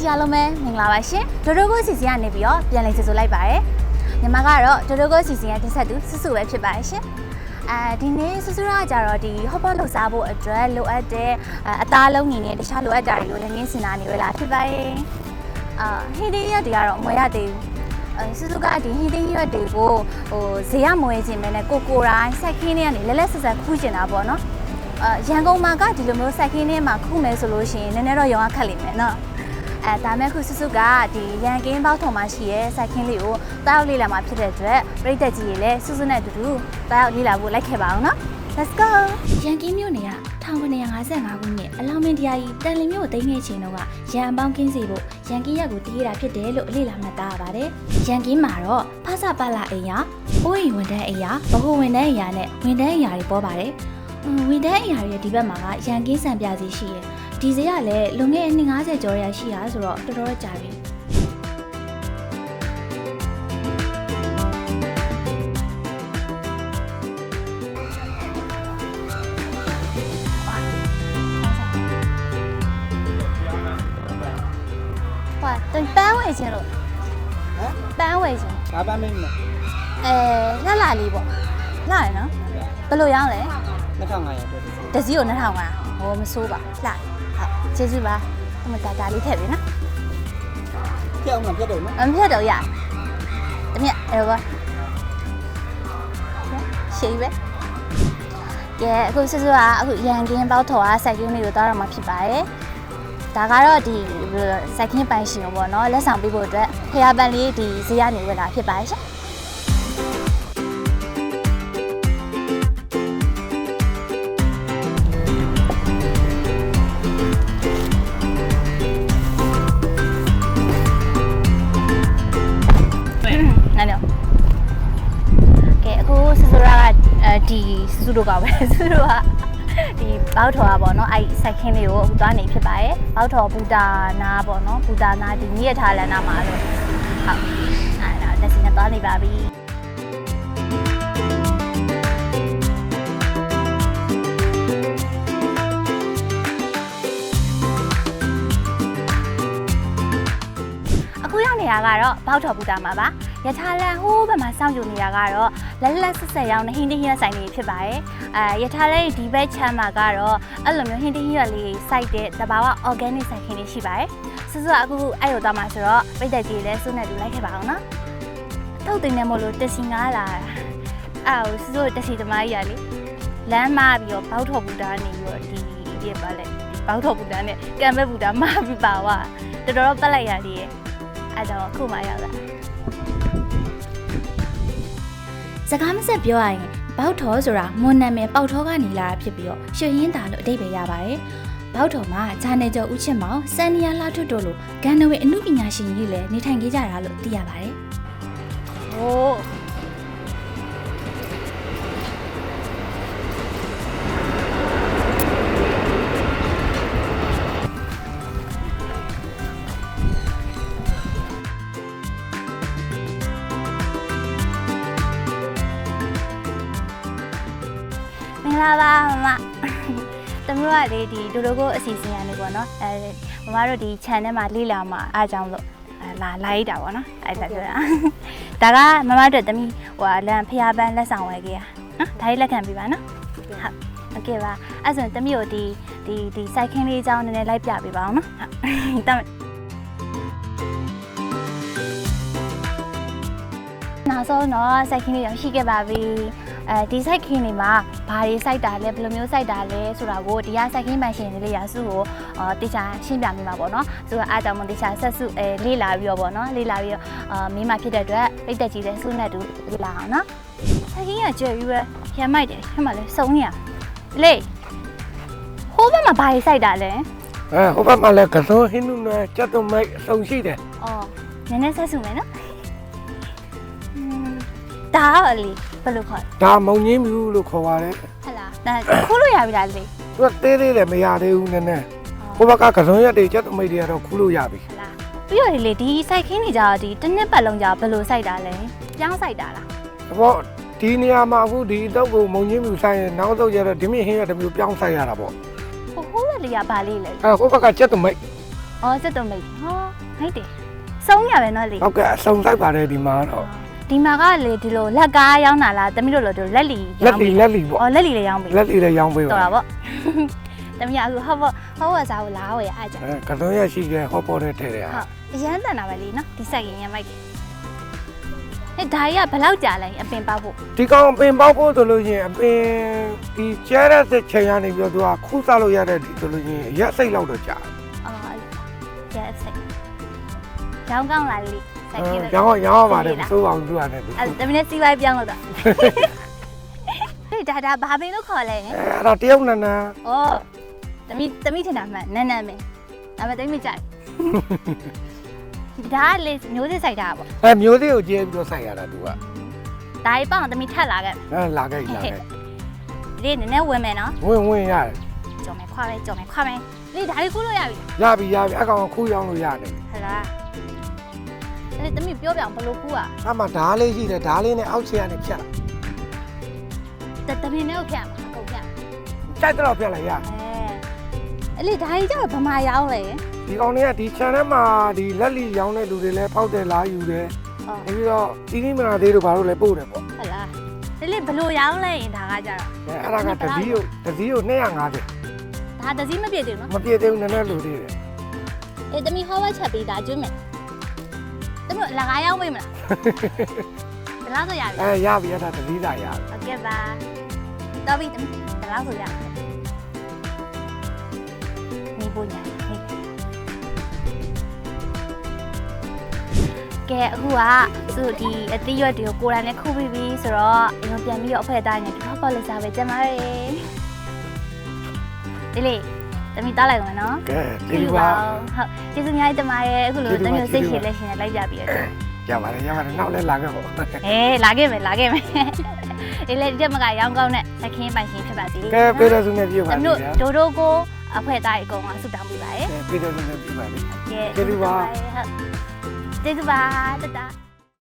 စီအားလုံးပဲမင်္ဂလာပါရှင်ဒိုဒိုကိုစီစီကနေပြီးတော့ပြန်လည်ကြိုဆိုလိုက်ပါရယ်ညီမကတော့ဒိုဒိုကိုစီစီရဲ့တင်ဆက်သူစုစုပဲဖြစ်ပါတယ်ရှင်အဲဒီနေ့စုစုရကကြတော့ဒီဟော့ပေါ့လှုပ်ရှားဖို့အတွက်လိုအပ်တဲ့အသားလုံးနေနဲ့တခြားလိုအပ်တာတွေကိုလည်းငင်းစင်တာနေရလားဖြစ်ပါရဲ့အာဟင်းဒီရက်တွေကတော့မွေရသေးဘူးအဲစုစုကဒီဟင်းဒီရက်တွေကိုဟိုဇေယမွေခြင်းပဲနဲ့ကိုကိုတိုင်းစိုက်ခင်းတွေကနေလဲလဲဆက်ဆက်ခူးကျင်တာပေါ့နော်အာရန်ကုန်မှာကဒီလိုမျိုးစိုက်ခင်းတွေမှာခူးမယ်ဆိုလို့ရှိရင်နည်းနည်းတော့ရောင်းရခက်လိမ့်မယ်နော် အဲဒါမဲ့ခုစုစုကဒီရန်ကင်းပေါက်ထုံမှာရှိရဲစိုက်ခင်းလေးကိုတားရောက်လေးလာမှာဖြစ်တဲ့အတွက်ပြည်သက်ကြီးတွေလည်းစုစုနဲ့အတူတူတားရောက်လေးလာဖို့လိုက်ခဲ့ပါအောင်နော် Let's go ရန်ကင်းမြို့နယ်က1955ခုနှစ်အလောင်းမင်းတရားကြီးတန်လင်းမြို့သိမ်းခဲ့ချိန်တော့ကရန်အပေါင်းကင်းစီဖို့ရန်ကင်းရက်ကိုတည်ရတာဖြစ်တယ်လို့အလေးလာမှတ်သားရပါတယ်။ရန်ကင်းမှာတော့ဖဆပလာအိမ်ယာ၊အိုးအိမ်ဝန်ထမ်းအိမ်ယာ၊ဗဟိုဝန်ထမ်းအိမ်ယာနဲ့ဝန်ထမ်းအိမ်ယာတွေပေါ်ပါတယ်။အင်းဝန်ထမ်းအိမ်ယာတွေရဲ့ဒီဘက်မှာကရန်ကင်းစံပြစီရှိရယ် ဒီဈေးကလည်းလွန်ခဲ့တဲ့နှစ်90ကျော်ရရှိရဆိုတော့တော်တော်ကြာပြီဟွာတပန်းဝယ်ခြင်းလို့ဟမ်ပန်းဝယ်ခြင်းဘာပန်းမင်းမလဲအဲလှလှလေးပေါ့လှရနော်ဘယ်လိုရောင်းလဲ2500အတွက်ဒီတစ်စီး ကို2000ပါဟိုမစိုးပါလှဟုတ်ကျေးဇူးပါအမတာတာလေးထည့်ပြီနော်ပြောင်းမှပြတ်တော့နော်အမဖြတ်တော့ရတမြက်အဲ့တော့ရှိပဲကဲအခုဆွဆွကအခုရန်ကင်းပေါက်ထော်အားစိုက်ကင်းလေးကိုတောက်ရမှာဖြစ်ပါတယ်ဒါကတော့ဒီစိုက်ကင်းပိုင်ရှင်ပေါ့နော်လက်ဆောင်ပေးဖို့အတွက်ဖျားပန်လေးဒီဈေးရနေဝယ်လာဖြစ်ပါတယ်ရှ ဒီဆူဆူတို့ကပဲဆူဆူတို့ကဒီဘောက်ထော်ကပေါ့နော်အဲ့စိုက်ခင်းလေးကိုအခုသွားနေဖြစ်ပါတယ်ဘောက်ထော်ဘူတာနာပေါ့နော်ဘူတာနာဒီမြည့်ထားလန်နာမှာလို့ဟုတ်အဲ့ဒါတက်စီနဲ့သွားနေပါပြီ နေတာကတော့ဘောက်ထော်ဘူတာမှာပါရထားလန်ဟိုးဘက်မှာစောင့်ကြည့်နေတာကတော့လက်လက်ဆက်ဆက်ရောင်းနေဟင်းတင်းဟင်းရဆိုင်လေးဖြစ်ပါတယ်အဲရထားလေးဒီဘက်ချမ်းမှာကတော့အဲ့လိုမျိုးဟင်းတင်းဟင်းရလေးစိုက်တဲ့တဘာဝ organic ဆိုင်ခင်းလေးရှိပါတယ်စစအခုအဲ့လိုတော့မှာဆိုတော့ပိတ်သက်ကြီးလည်းစုနဲ့တူလိုက်ခဲ့ပါအောင်နော်ထုတ်တင်နေမို့လို့တက်စီငားလာအဲ့ဟိုစစတက်စီသမားကြီးရလေလမ်းမပြီးတော့ဘောက်ထော်ဘူတာနေပြီးတော့ဒီဒီပါလေဘောက်ထော်ဘူတာနဲ့ကံပဲဘူတာမပြီးပါဝါတော်တော်ပတ်လိုက်ရလေးရဲ့ အဲ့တော့အခုမှရောက်လာစကားမဆက်ပြောရရင်ဘောက်ထော်ဆိုတာမွန်နာမည်ပေါက်ထောကနေလာတာဖြစ်ပြီးတော့ရွှေရင်းသားလို့အတိတ်ပဲရပါတယ်။ဘောက်ထော်မှာဂျာနယ်ကျော်ဦးချစ်မောင်စန်နီယာလာထွတ်တို့လိုဂန်နဝေအမှုပညာရှင်ကြီးလည်းနေထိုင်ခဲ့ကြတာလို့သိရပါတယ်။ဟိုး လာပါမမ။တမတို့ကလေဒီဒိုဒိုကိုအစီအစဉ်ရနေပေါ့နော်။အဲမမတို့ဒီ channel မှာလေ့လာမှာအားကြောင့်လို့အဲလာလာရတာပေါ့နော်။အဲ့ဒါပြောတာ။ဒါကမမတို့တမီဟိုဟာလန်ဖျားပန်းလက်ဆောင်ဝယ်ခဲ့ရ။နော်။ဒါလေးလက်ခံပေးပါနော်။ဟုတ်။ Okay ပါ။အဲ့ဆိုရင်တမီကိုဒီဒီဒီစိုက်ခင်းလေးအကြောင်းနည်းနည်းလိုက်ပြပေးပါအောင်နော်။ဟုတ်။တမနောက်ဆုံးတော့စိုက်ခင်းလေးရောရှိခဲ့ပါပြီ။ အဲဒီစိုက်ခင်းလေးမှာဘာတွေစိုက်တာလဲဘယ်လိုမျိုးစိုက်တာလဲဆိုတာကိုဒီကစိုက်ခင်းမှန်ရှင်လေးရာစုကိုအော်တေချာရှင်းပြမိမှာပေါ့နော်။သူကအားကြောင့်မတေချာဆက်စုအဲလေးလာပြီးတော့ပေါ့နော်လေးလာပြီးတော့အာမိမဖြစ်တဲ့အတွက်ပိတ်သက်ကြီးတဲ့စုနဲ့တူလေးလာအောင်နော်။စိုက်ခင်းကကြွယ်ပြီးပဲရမ်းမိုက်တယ်ခက်မှလည်းစုံနေရ။လေဟိုးဘက်မှာဘာတွေစိုက်တာလဲအဲဟိုဘက်မှာလည်းကစုံဟင်းနုနဲ့ကြက်သွမိုက်အစုံရှိတယ်။အော်နည်းနည်းဆက်စုမယ်နော်။อืมဒါကလေ ဘယ်လိုခေါ်လဲဒါမုံငင်းမြူလို့ခေါ်ပါတယ်ဟဲ့လားဒါခိုးလို့ရပြီလားလေသူကသေးသေးလည်းမရသေးဘူးနည်းနည်းဟိုဘက်ကကစုံရက်တွေကြက်သွမိုက်တွေကတော့ခူးလို့ရပြီဟဲ့လားပြီးတော့လေဒီစိုက်ခင်းနေကြတော့ဒီတစ်နှစ်ပတ်လုံးကြာဘယ်လိုစိုက်တာလဲပြောင်းစိုက်တာလားဘောဒီနေရာမှာအခုဒီတော့ကိုမုံငင်းမြူဆိုင်ရင်နောက်တော့ကျတော့ဒီမြင့်ဟင်းရတစ်မျိုးပြောင်းဆိုင်ရတာပေါ့ဟိုဟိုးဘက်လေးကဘာလေးလဲအဲဟိုဘက်ကကြက်သွမိုက်အော်စက်တုံးမိတ်ဟောဟိတ်တယ်စုံးရပဲနော်လေဟုတ်ကဲ့အစုံဆိုင်ပါတယ်ဒီမှာတော့ ဒီမှာကလေဒီလိုလက်ကားရောင်းတာလားတမီးတို့လိုဒီလိုလက်လီလက်လီလက်လီပေါ့အော်လက်လီလည်းရောင်းပြီလက်လီလည်းရောင်းပေးပါတော်တာပေါ့တမီးကအခုဟောဘောဟောဘောစားကိုလာဝယ်အားကြအဲကတုံးရရှိခဲ့ဟောပေါ်တဲ့ထဲတဲ့ဟုဟာတ်အရန်တန်တာပဲလीနော်ဒီဆက်ရင်ရမိုက်တယ်ဟဲ့ဒါကြီးကဘယ်လောက်ကြာလဲအပင်ပေါက်ဖို့ဒီကောင်အပင်ပေါက်ဖို့ဆိုလို့ရှိရင်အပင်ဒီကျဲတဲ့ချိန်ရနေပြီးတော့သူကခူးစားလို့ရတဲ့ဒီဆိုလို့ရှိရင်ရက်စိတ်လောက်တော့ကြာတယ် အော်ကျက်ဆက်ရောင်းကောင်းလာလी စိုက်ကြည့်။ရောင်းရောင်းရပါတယ်မစိုးအောင်သူရတယ်ဒီအဲ့တမီးနဲ့စီးပွားပြောင်းလို့တော့ဟေးဒါဒါဘာပင်လို့ခေါ်လဲအဲအဲ့တော့တရုတ်နန်းနန်း။အော်တမိတမိထင်တာမှန်နန်းနန်းပဲ။ဒါပေမဲ့တိတ်မကြိုက်။ဒါကလေမျိုးစစ်ဆိုင်တာပေါ့အဲမျိုးသေးကိုကျဲပြီးတော့ဆိုင်ရတာသူက။ဒါကြီးပေါ့တမိထက်လာခဲ့အဲလာခဲ့လာခဲ့။ဒီနည်းနည်းဝင်မယ်နော်ဝင်ဝင်ရတယ်။ကြော်မယ်ခွာမယ်ကြော်မယ်ခွာမယ်။လေဒါကြီးကူးလို့ရပြီရပြီရပြီအကောင်ခူးရောင်းလို့ရတယ်။ဟလား။ လေတမိပြောပြအောင်ဘယ်လိုကူးอ่ะအမှဓားလေးရှိတယ်ဓားလေးနဲ့အောက်ခြေကနေဖြတ်။တတမင်နဲ့ကိုဖြတ်မှာအကုန်ဖြတ်ကြိုက်တော့ဖြတ်လိုက်ရ။အဲ။အဲ့လေဒါကြီးကျတော့ဗမာရောင်းလေဒီကောင်တွေကဒီ channel မှာဒီလက်လီရောင်းတဲ့လူတွေလည်းပေါက်တယ်လားယူတယ်။အော်ပြီးတော့တီးတီးမနာသေးတို့ဘာလို့လဲပို့တယ်ပေါ့ဟလား။လေလေဘယ်လိုရောင်းလဲရင်ဒါကကြတော့အဲအဲ့ဒါကတစည်းကိုတစည်းကို250ဒါတစည်းမပြည့်သေးဘူးနော်မပြည့်သေးဘူးနည်းနည်းလူသေးတယ်။အေးတမိဟောဝက်ချက်ပြီးဒါကျွေးမယ်။ သူတို့အလကားရောက်မေးမလား။ဒါလားဆိုရပြီအဲရပြီအဲ့ဒါတတိသာရပြီ။ဟုတ်ကဲ့ပါ။တော်ပြီတမီးဒါလားဆိုရပြီ။နေပို့ညာနေ။ကဲအခုကသူ့ဒီအသီးရွက်တွေကိုကိုယ်တိုင်နဲ့ခုပြီးပြီဆိုတော့အရင်ပြန်ပြီးတော့အဖွဲသားနဲ့ဒီဘက်ပေါက်လို့စားပဲကျမရဲ့။ဒီလေး တမီတားလိုက်တော့မယ်နော်ကဲဒီလိုပါဟုတ်ကျေးဇူးအများကြီးတမရဲ့အခုလိုတမီကိုစိတ်ရှည်လက်ရှင်နဲ့လိုက်ကြပြီးတော့ရပါတယ်ရပါတယ်နောက်လည်းလာခဲ့ပေါ့အေးလာခဲ့မယ်လာခဲ့မယ်ဒီလေဒီတက်မကရောင်းကောင်းတဲ့သခင်ပိုင်ရှင်ဖြစ်ပါစေကဲပေးတဲ့စုနဲ့ပြပါတလိမ့်မျိုးဗျာဒိုဒိုကိုအဖွဲသားအကောင်ကဆုတောင်းပေးပါရယ်ကဲပေးတဲ့စုနဲ့ပြပါလိမ့်ကဲကျေးဇူးပါဟုတ်ကျေးဇူးပါတတ